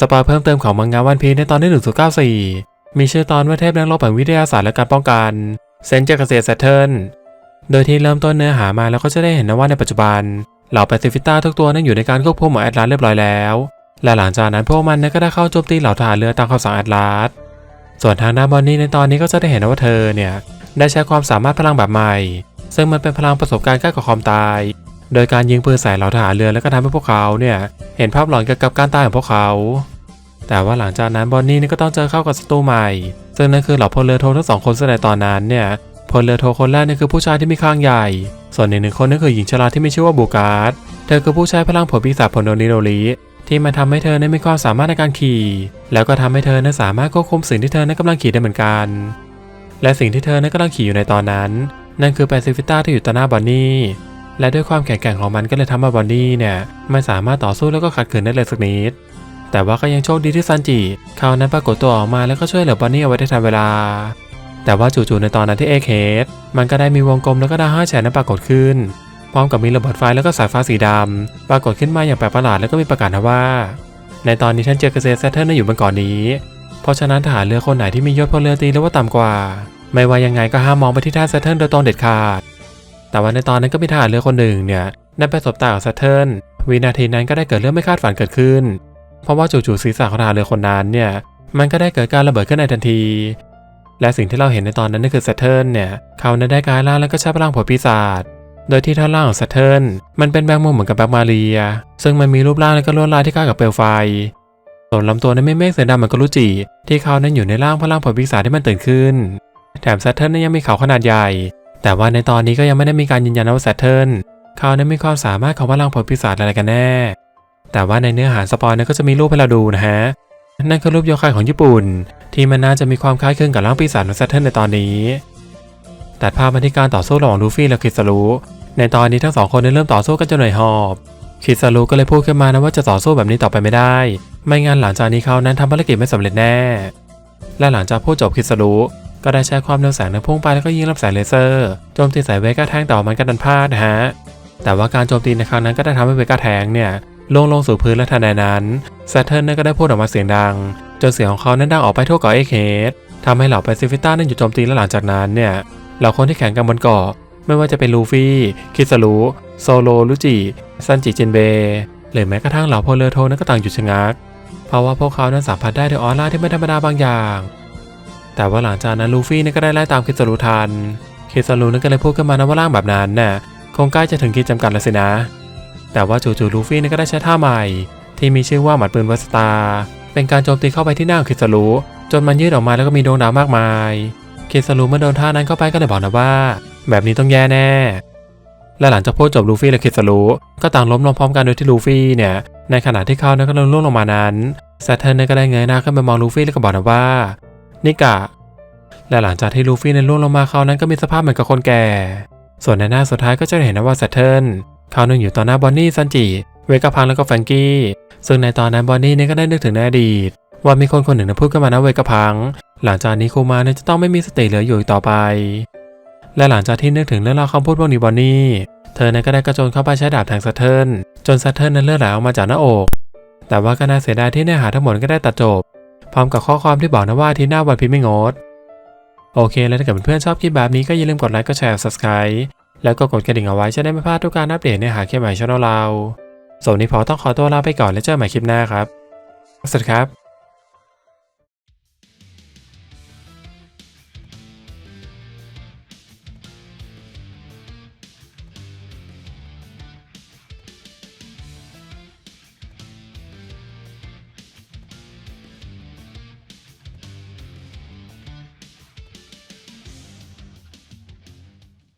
สปอยเพิ่มเติมของมังงะวันพีในตอนที่194 มีชื่อตอนว่าเทพนักรบแห่งวิทยาศาสตร์และการป้องกันเซนจากเกษตรแซเทิร์นโดยที่เริ่มต้นเนื้อหามาแล้วก็จะได้เห็นนะว่าในปัจจุบันเหล่าแปซิฟิต้าทุกตัวนั้นอยู่ในการควบคุมของแอตลาสเรียบร้อยแล้ว และหลังจากนั้นพวกมันนั้นก็ได้เข้าโจมตีเหล่าทหารเรือตามคำสั่งแอตลาส ส่วนทางด้านบอนนี่ในตอนนี้ก็จะได้เห็นว่าเธอเนี่ยได้ใช้ความสามารถพลังแบบใหม่ ซึ่งมันเป็นพลังประสบการณ์ใกล้กับความตาย โดยการยิงปืนใส่เหล่าทหารเรือแล้วก็ทำให้พวกเขาเนี่ยเห็นภาพหลอนเกี่ยวกับการตายของพวกเขา แต่ว่าหลังจากนั้นบอนนี่นี่ก็ต้องเจอเข้ากับศัตรูใหม่ ซึ่งนั่นคือเหล่าพลเรือโททั้งสองคนในตอนนั้นเนี่ยพลเรือโทคนแรกนี่คือผู้ชายที่มีข้างใหญ่ ส่วนอีกหนึ่งคนนั่นคือหญิงชราที่มีชื่อว่าบูการ์ดเธอคือผู้ใช้พลังผลปีศาจผลโดนิโรลิที่มันทำให้เธอนั้นมีความสามารถในการขี่ แล้วก็ทำให้เธอนั้นสามารถควบคุมสิ่งที่เธอนั้นกำลังขี่ได้เหมือนกัน และสิ่งที่เธอนั้นกำลังขี่อยู่ในตอนนั้น นั่นคือแปซิฟิต้าที่อยู่ต่อหน้าบอนนี่และด้วยความแข็งแกร่งของมันก็เลยทำให้บอนนี่เนี่ยไม่สามารถต่อสู้แล้วก็ขัดขืนได้เลยสักนิด แต่ว่าก็ยังโชคดีที่ซันจิเขานั้นปรากฏตัวออกมาแล้วก็ช่วยเหลือบอนนี่เอาไว้ได้ทันเวลา แต่ว่าจู่ๆในตอนนั้นที่เอเคสมันก็ได้มีวงกลมแล้วก็ดาวห้าแฉกนั้นปรากฏขึ้น พร้อมกับมีระเบิดไฟแล้วก็สายฟ้าสีดำปรากฏขึ้นมาอย่างแปลกประหลาดแล้วก็มีประกาศนะว่า ในตอนนี้ท่านเจอเกษตรแซทเทิร์นอยู่บนเกาะนนี้ เพราะฉะนั้นทหารเรือคนไหนที่มียศพลเรือตีหรือว่าต่ำกว่า ไม่ว่ายังไงก็ห้ามมองไปที่ท่าแซทเทิร์นโดยตรงเด็ดขาด แต่ว่าในตอนนั้นก็มีทหารเรือคนหนึ่งเนี่ยได้ไปสบตากับแซทเทิร์นวินาทีนั้นก็ได้เกิดเรื่องไม่คาดฝันเกิดขึ้น เพราะว่าจู่ๆศีรษะของทหารเรือคนนั้นเนี่ย มันก็ได้เกิดการระเบิดขึ้นในทันที และสิ่งที่เราเห็นในตอนนั้นนั่นคือแซทเทิร์นเนี่ยเขานั้นได้กลายร่างแล้วก็ใช้พลังผลปีศาจโดยที่ท่อนล่างของแซทเทิร์นมันเป็นแบงค์มุมเหมือนกับแบงค์มาเรีย ซึ่งมันมีรูปร่างและก็ลวดลายที่คล้ายกับเปลวไฟส่วนลำตัวนั้นไม่เมฆสีดำเหมือนกรุจิที่เขานั้นอยู่ในร่างพลังผลปีศาจที่มันตื่นขึ้น แถมแซทเทิร์นนั้นยังมีเขาขนาดใหญ่ แต่ว่าในตอนนี้ก็ยังไม่ได้มีการยืนยันว่าซเทิร์นเขานั้นมีความสามารถของพลังผลปีศาจอะไรกันแน่ แต่ว่าในเนื้อหาสปอยนั้นก็จะมีรูปให้เราดูนะฮะ นั่นคือรูปโยคายของญี่ปุ่น ที่มันน่าจะมีความคล้ายคลึงกับร่างปีศาจของแซทเทิร์นในตอนนี้ตัดภาพมาที่การต่อสู้ระหว่างลูฟี่และคิสรุในตอนนี้ทั้งสองคนได้เริ่มต่อสู้กันจนเหนื่อยหอบคิสรุก็เลยพูดขึ้นมานะว่าจะต่อสู้แบบนี้ต่อไปไม่ได้ ไม่งั้นหลังจากนี้เขานั้นทำภารกิจไม่สำเร็จแน่ และหลังจากพูดจบคิสรุก็ได้ใช้ความเร็วแสงในพุ่งไปแล้วก็ยิงรับแสงเลเซอร์โจมตีใส่เวก้าแทงต่อมันก็ดันพลาดนะฮะแต่ว่าการโจมตีในครั้งนั้นก็ได้ทำให้เวก้าแทงเนี่ย ลงลงสู่พื้นและทันใดนั้นแซทเทิร์นนั้นก็ได้พูดออกมาเสียงดัง จนเสียงของเขานั้นดังออกไปทั่วเกาะเอเคสทำให้เหล่าแปซิฟิต้านั้นหยุดโจมตีและหลังจากนั้นเนี่ยเหล่าคนที่แข่งกันบนเกาะไม่ว่าจะเป็นลูฟี่ คิสรุโซโลลุจิ ซันจิเจนเบหรือแม้กระทั่งเหล่าพลเรือโทนั้นก็ต่างหยุดชะงัก เพราะว่าพวกเขานั้นสัมผัสได้ถึงออร่าที่ไม่ธรรมดาบางอย่าง แต่ว่าหลังจากนั้นลูฟี่นี่ก็ได้ไล่ตามคิสรุทัน คิสรุนั้นก็เลยพูดขึ้นมานะว่าร่างแบบนั้นน่ะคงใกล้จะถึงขีดจำกัดแล้วสินะ แต่ว่าจู่ๆลูฟี่นี่ก็ได้ใช้ท่าใหม่ ที่มีชื่อว่าหมัดปืนวัสตา เป็นการโจมตีเข้าไปที่หน้าของคิสรุจนมันยืดออกมาแล้วก็มีดวงดาวมากมายคิสรุเมื่อโดนท่านั้นเข้าไปก็เลยบอกนะว่า แบบนี้ต้องแย่แน่ และหลังจากพูดจบลูฟี่และคิสรุก็ต่างล้มลงพร้อมกันโดยที่ลูฟี่เนี่ยในขณะที่เขานั้นก็ล่วงลงมานั้นแซทเทิร์นก็ได้เงยหน้าขึ้นไปมองลูฟี่แล้วก็บอกนะว่านิกะและหลังจากที่ลูฟี่นั้นล่วงลงมาเขานั้นก็มีสภาพเหมือนกับคนแก่ ส่วนในหน้าสุดท้ายก็จะเห็นนะว่าแซทเทิร์น เขาวนั่งอยู่ต่อหน้าบอนนี่ซันจิ เวกาพังแล้วก็แฟรงกี้ ซึ่งในตอนนั้นบอนนี่เนี่ยก็ได้นึกถึงในอดีต ว่ามีคนคนหนึ่งนะพูดขึ้นมานะเวกาพัง หลังจากนี้คูมาเนี่ยจะต้องไม่มีสติเหลืออยู่อีกต่อไป และหลังจากที่นึกถึงเรื่องราวคำพูดพวกนี้บอนนี่ เธอนั้นก็ได้กระโจนเข้าไปใช้ดาบแทงแซทเทิร์นจนแซทเทิร์นนั้นเลือดไหลออกมาจากหน้าอก แต่ว่าก็น่าเสียดายที่เนื้อหาทั้งหมดก็ได้ตัดจบ พร้อมกับข้อความที่บอกนะว่าอาที่หน้าวันพิมพ์ไม่งดโอเค แล้วถ้าเกิดเพื่อนๆชอบคลิปแบบนี้ก็อย่าลืมกดไลค์ กดแชร์ subscribe แล้วก็กดกระดิ่งเอาไว้จะได้ไม่พลาดทุกการอัปเดตเนื้อหาคลื่อนไหวช่องเราส่วนนี้พอต้องขอตัวลาไปก่อนแล้วเจอกันใหม่คลิปหน้าครับ สวัสดีครับ